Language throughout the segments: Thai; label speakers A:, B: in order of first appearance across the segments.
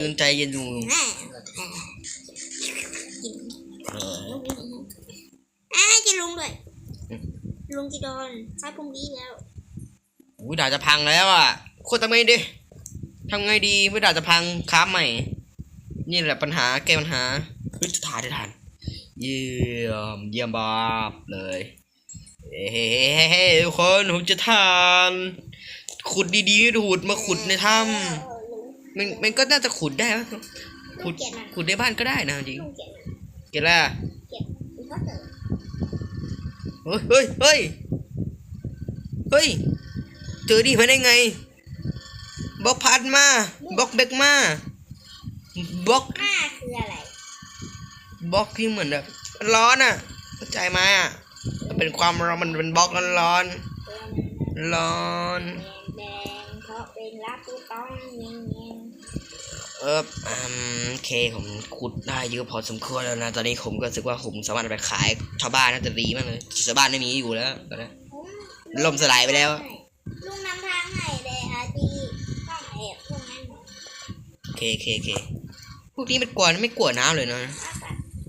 A: ยืนใจเย็นดู
B: แม่กินอ่ากินลุงด้วยลุงกินโดนใช้พรุ่งนี้แล้ว
A: อุ้ยด่าจะพังแล้วอะโคตรทำไงดีทำไงดีไม่ดาจะพังค้าใหม่ นี่แหละปัญหาแก้ปัญหาเฮ้ยจะถ่ายได้ทันเยี่ยมเยี่ยมบาบเลยเฮ้เฮ้ทุกคนผมจะทาน ขุดดีๆดูดมาขุดในถ้ำ มันมันก็น่าจะขุดได้ปะขุด
B: เกลียดมัน
A: ขุดในบ้านก็ได้นะจริง
B: ลุงเกลียดมัน
A: เก็บแล้ว
B: เกลียดมันก็เจอ
A: เฮ้ยเฮ้ยเฮ้ยเฮ้ยเจอดีมาได้ไงบล็อกพัดมาบล็อกเบกมาบล็อก
B: หน้าคืออะไร
A: บล็อกที่เหมือนแบบร้อนอะเข้าใจไหมอะมันเป็นความร้อนมันเป็นบล็อกร้อนๆร้อน
B: แดงๆเพราะเป็นรักผู้ต้องเงี้ยเงี้ย
A: เอออืมโอเคผมขุดได้เยอะพอสมควรแล้วนะ ตอนนี้ผมก็รู้สึกว่าผมสามารถเอาไปขายชาวบ้านน่าจะดีมากเลยชาวบ้านไม่มีอยู่แล้วตอนนี้ล่มสลายไปแล้ว
B: ลุงนำทางให้เลยอาจีต้องแอบพวกนั้น
A: โอเคโอเคโอเคพวกนี้มันกลัวไม่กลัวน้ำเลยนะ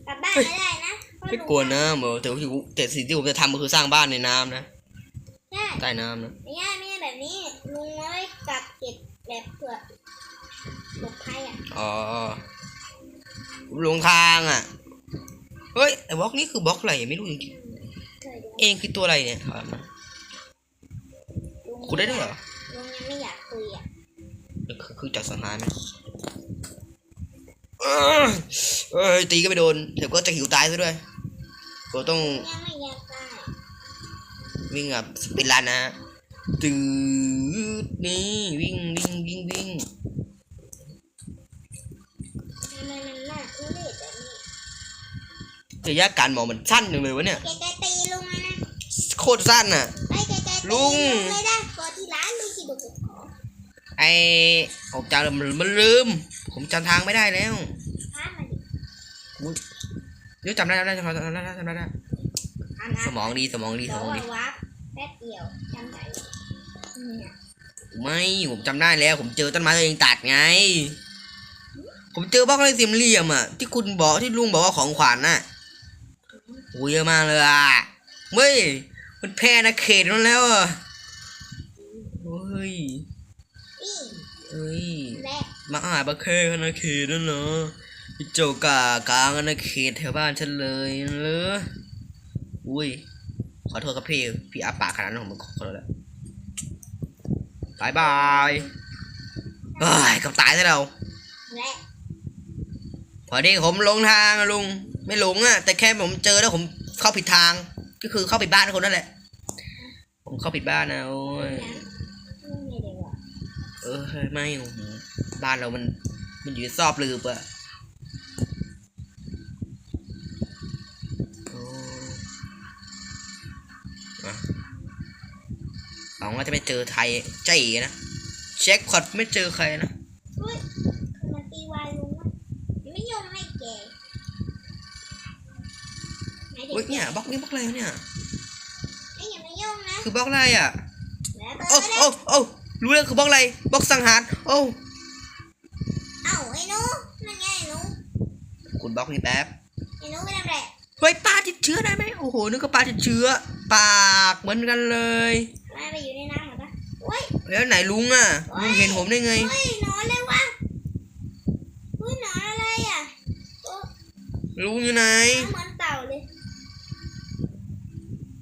B: กลับบ้านไม่ได้นะเพราะ
A: ไม่กลัวน้ำเหรอแต่ว่าแต่สิ่งที่ผมจะทำก็คือสร้างบ้านในน้ำนะ
B: ใช่
A: ใต้น้ำนะ
B: ไม่ใช่ไม่ใช่แบบนี้ ลุงเอาไว้กลับเก็บแบบเผื่อหลบภัยอะ
A: อ๋อหลงทางอะ เฮ้ยไอ้บล็อกนี้คือบล็อกอะไรไม่รู้จริง
B: เคยดู
A: ๆเองคือตัวอะไรเนี่ยครับ
B: ลุง
A: ขุดได้ด้วยเหรอ
B: ลุงยังไม่อยากคุยอะ
A: คือคือจัดสังหารไหมเอ้ยเอ้ยตีก็ไม่โดนเดี๋ยวก็จะหิวตายซะด้วยก็ต้อง
B: ยังไม่อยากตาย
A: วิ่งแบบสปินลันนะฮะ ตืดนี่วิ่งวิ่งวิ่งวิ่ง
B: ทำไมมันน่าทุเรศแบบนี้
A: ระยะการมองมันสั้นจังเลยวะเนี่ย
B: แกแกตีลุงเลยนะ
A: โคตรสั้นอะ
B: ไปแกแกตี
A: ลุง
B: เลยนะก่อนที่ร้านลุงสิบุกขอ
A: ไอผมจำมันลืม ผมจำทางไม่ได้แล้ว
B: พามาดิ
A: เดี๋ยวจำได้จำได้จำได้จำได้จำได้
B: อัน
A: สมองดีสมองดี
B: บ
A: ส
B: อก
A: มอง
B: ว่า
A: ดี
B: วับแป๊บเดียวจำได้เนี่ย
A: ไม่ผมจำได้แล้ว ผมเจอต้นไม้ตัวเองตัดไง ผมเจอบล็อกอะไรสี่เหลี่ยมอะที่คุณบอกที่ลุงบอกว่าของขวัญน่ะโอ้เยอะมากเลยอะเฮ้ยมันแพร่นะเขตนั้นแล้วอะเฮ้ยเฮ้ยมาอ่านประเคนนะเขตนั่นเหรอโจกากลางนะเขตแถวบ้านฉันเลยเหรออุ้ยขอโทษครับพี่พี่อาปากขนาดนั้นผมขอโทษแล้ว บายบายเฮ้ยเกับตายซะแล้ว
B: และ
A: พอดีผมหลงทางอะลุง ไม่หลงอะ แต่แค่ผมเจอแล้วผมเข้าผิดทาง ก็คือเข้าผิดบ้านคนนั่นแหละ ผมเข้าผิดบ้านนะโอ้ย
B: ลุงไม่ได้ว่า
A: เออไม่โอ้โหบ้านเรามัน มันอยู่ในซอบลืบอะ วังว่าจะไม่เจอไทยใจเอ๋นะ เช็คพอดไม่เจอใครนะ
B: เฮ้ยมันตีวายลุงวะไม่ยอมให้แกไหนเด็ก
A: เฮ้ยเนี่ยบล็อกนี้บล็อกอะไรวะเนี่ย
B: ไม่อย่ามายุ่งนะ
A: คือบล็อกอะไรอะ
B: แล้วเปิ
A: โอ้
B: ดไม่ได้
A: โอ้โอ้รู้แล้วคือบล็อกอะไรบล็อกสังหารโอ้
B: เอ้าไอ้หนูนั่นไงไอ้หนู
A: คุณบล็อกนี่แป๊บ
B: ไอ้หนูไปทำไร
A: เฮ้ยปลาติดเชื้อได้ไหมโอ้โหนึกว่าปลาติดเชื้อ ปากเหมือนกันเลย
B: มา ไปอยู่ในน้ำเหรอปะเฮ้ย
A: แล้วไหนลุงอะลุงเห็นผมได้ไง
B: เฮ้ยหนอนเลยวะเฮ้ยหนอนอะไรอะโอ้
A: ลุงอยู่ไหน
B: เหมือนเต่าเลย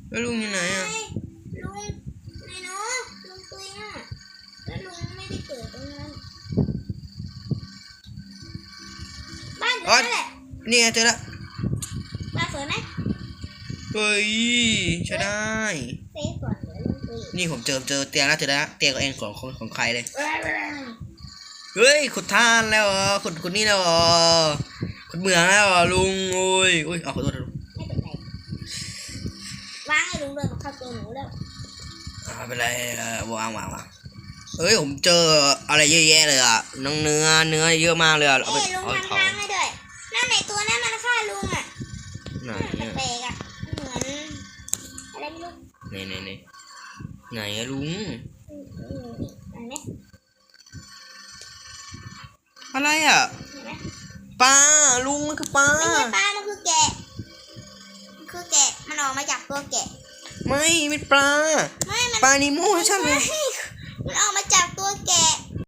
A: แล้วลุงอยู่ไหนอะ
B: เฮ้ยลุงไอ้หนูลุงตุยอะแล้วลุงไม่ได้เกิดตรงนั้น บ้านอยู่นั่นแหละ
A: นี่ไงเจอแล้ว
B: บ้านสวยไหม
A: เฮ้ยใช่ได้
B: เซฟก่อนเดี๋ยวลุงตุย
A: นี่ผมเจอเจอเตียงแล้วเจอแล้วเตียงของเองของของของใครเลย
B: เอ้ยเอ้ย
A: เฮ้ยขุดท่านแล้วเหรอขุดขุดนี่แล้วเหรอขุดเหมืองแล้วเหรอลุงโอ้ยอุ้ยเอาขอโทษนะลุง
B: ไม่เป็นไรวางให้ลุงเดินมาเข้าตัวหนูแล้ว
A: อ่าไม่เป็นไรเออวางวางวางเฮ้ยผมเจออะไรเยอะแยะเลยอะน้องเนื้อเนื้อเยอะมากเลยอะเอาไป
B: เอ้ยลุง
A: เอาไป
B: ทำ
A: เผา
B: ไหนอะลุ
A: ง
B: อันนี้
A: อะไรอะไรอะ
B: เห็นไหม
A: ปลาลุงมันคือปลา
B: ไม่ใช่ปลามันคือแกะมันคือแกะมันออกมาจากตัวแกะ
A: ไม่เป็นปลา
B: ไม่มัน
A: ปลานิโม่ใช่ไหม
B: ไม่มันออกมาจากตัวแกะ